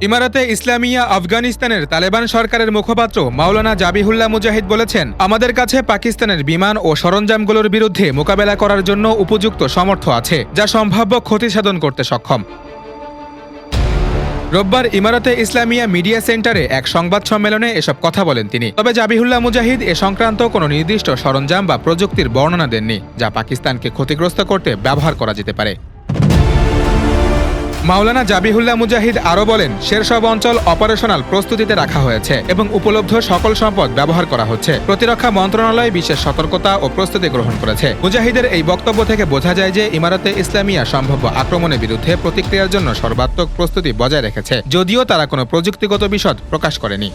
ইমারাতে ইসলামিয়া আফগানিস্তানের তালেবান সরকারের মুখপাত্র মাওলানা জাবিহুল্লাহ মুজাহিদ বলেছেন, আমাদের কাছে পাকিস্তানের বিমান ও সরঞ্জামগুলোর বিরুদ্ধে মোকাবেলা করার জন্য উপযুক্ত সমর্থ আছে, যা সম্ভাব্য ক্ষতি সাধন করতে সক্ষম। রোববার ইমারতে ইসলামিয়া মিডিয়া সেন্টারে এক সংবাদ সম্মেলনে এসব কথা বলেন তিনি। তবে জাবিহুল্লাহ মুজাহিদ এ সংক্রান্ত কোনো নির্দিষ্ট সরঞ্জাম বা প্রযুক্তির বর্ণনা দেননি, যা পাকিস্তানকে ক্ষতিগ্রস্ত করতে ব্যবহার করা যেতে পারে। মাওলানা জাবিহুল্লাহ মুজাহিদ আরও বলেন সেরসব অঞ্চল অপারেশনাল প্রস্তুতিতে রাখা হয়েছে এবং উপলব্ধ সকল সম্পদ ব্যবহার করা হচ্ছে। প্রতিরক্ষা মন্ত্রণালয় বিশেষ সতর্কতা ও প্রস্তুতি গ্রহণ করেছে। মুজাহিদের এই বক্তব্য থেকে বোঝা যায় যে ইমারতে ইসলামিয়া সম্ভাব্য আক্রমণের বিরুদ্ধে প্রতিক্রিয়ার জন্য সর্বাত্মক প্রস্তুতি বজায় রেখেছে, যদিও তারা কোনো প্রযুক্তিগত বিশদ প্রকাশ করেনি।